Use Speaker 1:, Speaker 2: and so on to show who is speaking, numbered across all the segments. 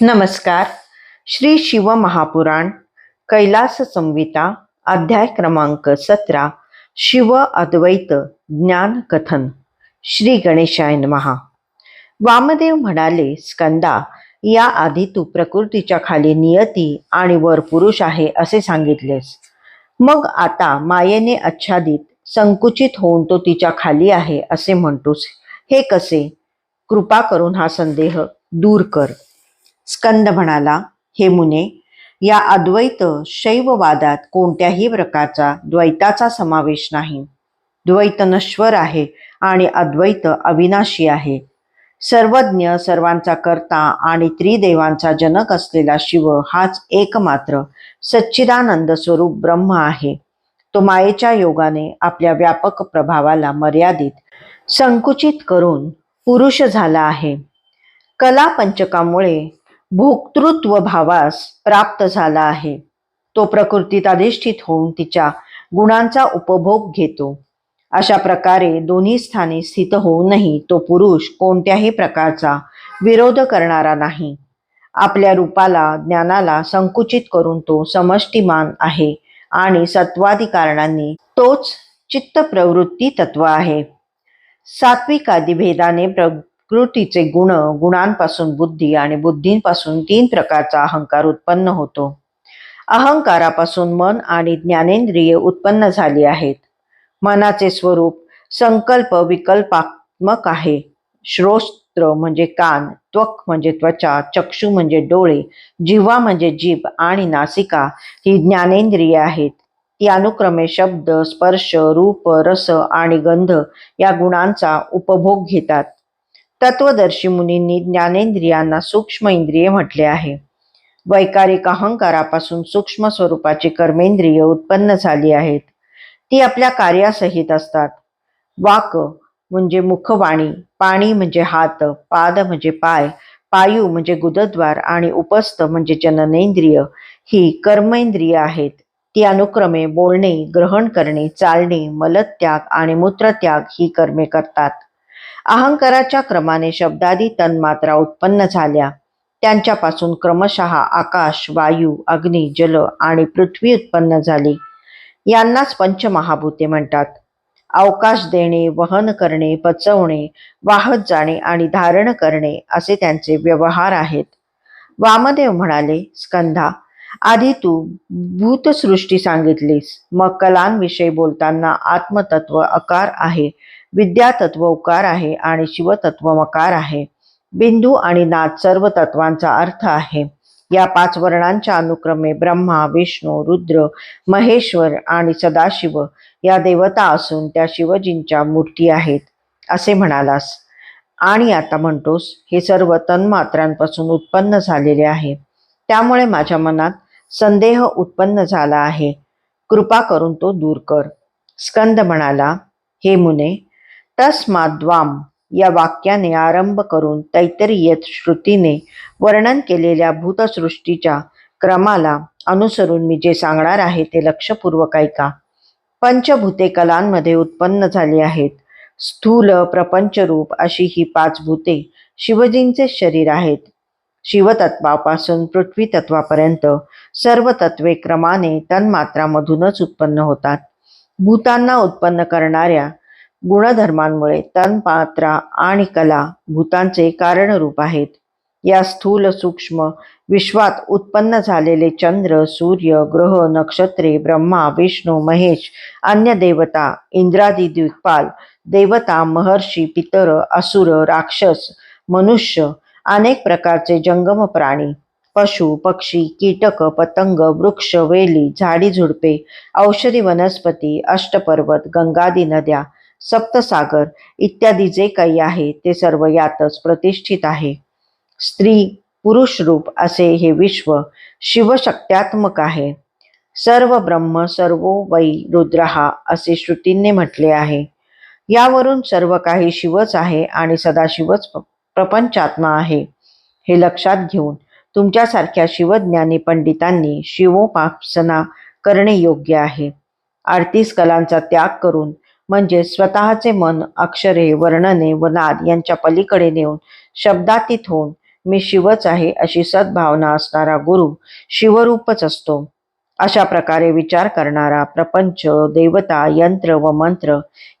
Speaker 1: नमस्कार. श्री शिव महापुराण कैलास संविता अध्याय क्रमांक सतरा शिव अद्वैत ज्ञान कथन श्री गणेशाय महा वामदेव म्हणाले स्कंदा या आधी तू प्रकृतीच्या खाली नियती आणि वर पुरुष आहे असे सांगितलेस. मग आता मायेने आच्छादित संकुचित होऊन तो तिच्या खाली आहे असे म्हणतोस. हे कसे? कृपा करून हा संदेह दूर कर. स्कंद म्हणाला हे मुने या अद्वैत शैववादात कोणत्याही प्रकारचा द्वैताचा समावेश नाही. द्वैत नश्वर आहे आणि अद्वैत अविनाशी आहे. सर्वज्ञ सर्वांचा कर्ता आणि त्रिदेवांचा जनक असलेला शिव हाच एकमात्र सच्चिदानंद स्वरूप ब्रह्म आहे. तो मायेच्या योगाने आपल्या व्यापक प्रभावाला मर्यादित संकुचित करून पुरुष झाला आहे. कला पंचकामुळे भोक्तृत्व भावास प्राप्त झाला आहे. तो प्रकृतीत अधिष्ठित होऊन तिच्या गुणांचा उपभोग घेतो. अशा प्रकारे दोन्ही स्थानी स्थित होऊनही तो पुरुष कोणत्याही प्रकारचा विरोध करणारा नाही. आपल्या रूपाला ज्ञानाला संकुचित करून तो समष्टीमान आहे आणि सत्वादी कारणांनी तोच चित्त प्रवृत्ती तत्व आहे. सात्विक आदी भेदाने कृतीचे गुण गुणांपासून बुद्धी आणि बुद्धींपासून तीन प्रकारचा अहंकार उत्पन्न होतो. अहंकारापासून मन आणि ज्ञानेंद्रिये उत्पन्न झाली आहेत. मनाचे स्वरूप संकल्प विकल्पात्मक आहे. श्रोस्त्र म्हणजे कान त्वक म्हणजे त्वचा चक्षु म्हणजे डोळे जिव्हा म्हणजे जीभ आणि नासिका ही ज्ञानेंद्रिये आहेत. ती अनुक्रमे शब्द स्पर्श रूप रस आणि गंध या गुणांचा उपभोग घेतात. तत्वदर्शी मुनींनी ज्ञानेंद्रियांना सूक्ष्म इंद्रिये म्हटले आहे. वैकारिक अहंकारापासून सूक्ष्म स्वरूपाची कर्मेंद्रिय उत्पन्न झाली आहेत. ती आपल्या कार्यासहित असतात. वाक म्हणजे मुखवाणी पाणी म्हणजे हात पाद म्हणजे पाय पायू म्हणजे गुदद्वार आणि उपस्थ म्हणजे जननेंद्रिय ही कर्मेंद्रिय आहेत. ती अनुक्रमे बोलणे ग्रहण करणे चालणे मलत्याग आणि मूत्रत्याग ही कर्मे करतात. अहंकाराच्या क्रमाने शब्दादी तन्मात्रा उत्पन्न झाल्या. त्यांच्यापासून क्रमशः आकाश वायू अग्नी जल आणि पृथ्वी उत्पन्न झाली. यांनाच पंचमहाभूते म्हणतात. अवकाश देणे वहन करणे पचवणे वाहत जाणे आणि धारण करणे असे त्यांचे व्यवहार आहेत. वामदेव म्हणाले स्कंधा आधी तू भूतसृष्टी सांगितलीस. मग कलांविषयी बोलताना आत्मतत्व अकार आहे. विद्यातत्व उकार आहे आणि शिवतत्व मकार आहे. बिंदू आणि नाद सर्व तत्वांचा अर्थ आहे. या पाच वर्णांच्या अनुक्रमे ब्रह्मा विष्णू रुद्र महेश्वर आणि सदाशिव या देवता असून त्या शिवजींच्या मूर्ती आहेत असे म्हणालास. आणि आता म्हणतोस हे सर्व तन्मात्रांपासून उत्पन्न झालेले आहे. त्यामुळे माझ्या मनात संदेह उत्पन्न झाला आहे. कृपा करून तो दूर कर. स्कंद म्हणाला हे मुने तस्माद्वाम या वाक्याने आरंभ करून तैतरीयत श्रुतीने वर्णन केलेल्या भूतसृष्टीच्या क्रमाला अनुसरून मी जे सांगणार आहे ते लक्षपूर्वक ऐका. पंचभूते कलांमध्ये उत्पन्न झाली आहेत. स्थूल प्रपंचरूप अशी ही पाच भूते शिवजींचे शरीर आहेत. शिवतत्वापासून पृथ्वी तत्वापर्यंत सर्व तत्वे क्रमाने तन्मात्रामधूनच उत्पन्न होतात. भूतांना उत्पन्न करणाऱ्या गुणधर्मांमुळे तन्मात्रा आणि कला भूतांचे कारणरूप आहेत. या स्थूल सूक्ष्म विश्वात उत्पन्न झालेले चंद्र सूर्य ग्रह नक्षत्रे ब्रह्मा विष्णू महेश अन्य देवता इंद्रादी द्विपाल देवता महर्षी पितर असुर राक्षस मनुष्य अनेक प्रकारचे जंगम प्राणी पशु पक्षी कीटक पतंग वृक्ष वेली झाडी झुडपे औषधी वनस्पती अष्टपर्वत गंगादी नद्या सप्तसागर इत्यादी जे काही आहे ते सर्व यातच प्रतिष्ठित आहे. स्त्री पुरुष रूप असे हे विश्व शिवशक्त्यात्मक आहे. सर्व ब्रह्म सर्वो वै रुद्रहा असे श्रुतींनी म्हटले आहे. यावरून सर्व काही शिवच आहे आणि सदाशिवच प्रपंचात्मा आहे. हे लक्षात घेऊन तुमच्यासारख्या शिवज्ञानी पंडितांनी शिवोपासना करणे योग्य आहे. आरतीस कलांचा त्याग करून म्हणजे स्वतःचे मन अक्षरे वर्णने व नाद यांच्या पलीकडे नेऊन शब्दातीत होऊन मी शिवच आहे अशी सद्भावना असणारा गुरु शिवरूपच असतो. अशा प्रकारे विचार करणारा प्रपंच देवता यंत्र व मंत्र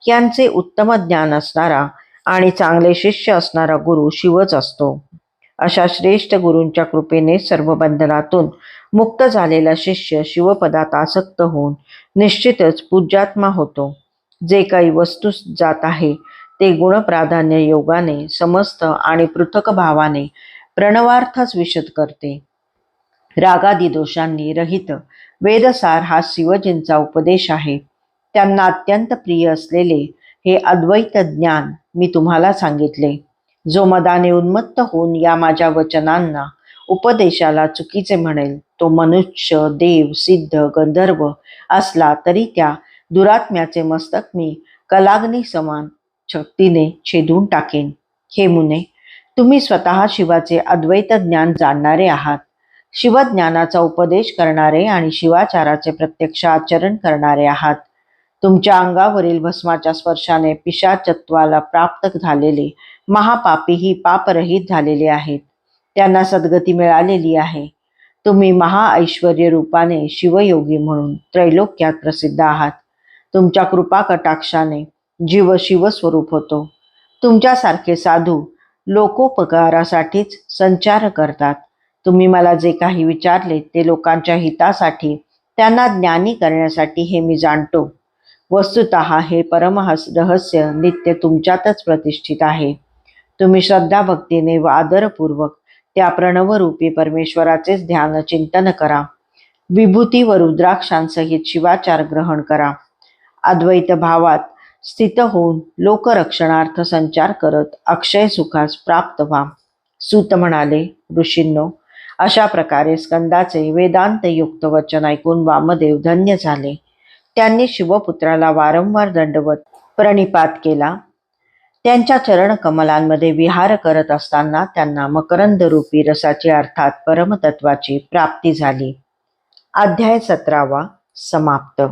Speaker 1: यांचे उत्तम ज्ञान असणारा आणि चांगले शिष्य असणारा गुरु शिवच असतो. अशा श्रेष्ठ गुरूंच्या कृपेने सर्व बंधनातून मुक्त झालेला शिष्य शिवपदात आसक्त होऊन निश्चितच पूज्यात्मा होतो. जे काही वस्तू जात आहे ते गुणप्राधान्य योगाने समस्त आणि पृथक भावाने प्रणवार्थच विशद करते. रागादी दोषांनी रहित वेदसार हा शिवजींचा उपदेश आहे. त्यांना अत्यंत प्रिय असलेले हे अद्वैत ज्ञान मी तुम्हाला सांगितले. जो मदाने उन्मत्त होऊन या माझ्या वचनांना उपदेशाला चुकीचे म्हणेल तो मनुष्य देव सिद्ध गंधर्व असला तरी त्या दुरात्म्याचे मस्तक मी कलाग्नी समान शक्तीने छेदून टाकेन. हे मुने तुम्ही स्वतः शिवाचे अद्वैत ज्ञान जाणणारे आहात. शिवज्ञानाचा उपदेश करणारे आणि शिवाचाराचे प्रत्यक्ष आचरण करणारे आहात. तुमच्या अंगावरील भस्माच्या स्पर्शाने पिशाचत्वाला प्राप्त झालेले महापापी ही पापरहित झालेले आहेत. त्यांना सद्गती मिळालेली आहे. तुम्ही महाऐश्वर्य रूपाने शिवयोगी म्हणून त्रैलोक्यात प्रसिद्ध आहात. तुमच्या कृपा कटाक्षाने जीव शिवस्वरूप होतो. तुमच्यासारखे साधू लोकोपकारासाठीच संचार करतात. तुम्ही मला जे काही विचारले ते लोकांच्या हितासाठी त्यांना ज्ञानी करण्यासाठी हे मी जाणतो. वस्तुत हे परमहस रहस्य नित्य तुमच्यातच प्रतिष्ठित आहे. तुम्ही श्रद्धा भक्तीने व आदरपूर्वक त्या प्रणवरूपी परमेश्वराचेच ध्यान चिंतन करा. विभूती व रुद्राक्षांसहित शिवाचार ग्रहण करा. अद्वैत भावात स्थित होऊन लोकरक्षणार्थ संचार करत अक्षय सुखास प्राप्त व्हा. सूत म्हणाले ऋषींनो अशा प्रकारे स्कंदाचे वेदांतयुक्त वचन ऐकून वामदेव धन्य झाले. त्यांनी शिवपुत्राला वारंवार दंडवत प्रणिपात केला. त्यांच्या चरण कमलांमध्ये विहार करत असताना त्यांना मकरंद रूपी रसाची अर्थात परमतत्वाची प्राप्ती झाली. अध्याय सतरावा समाप्त.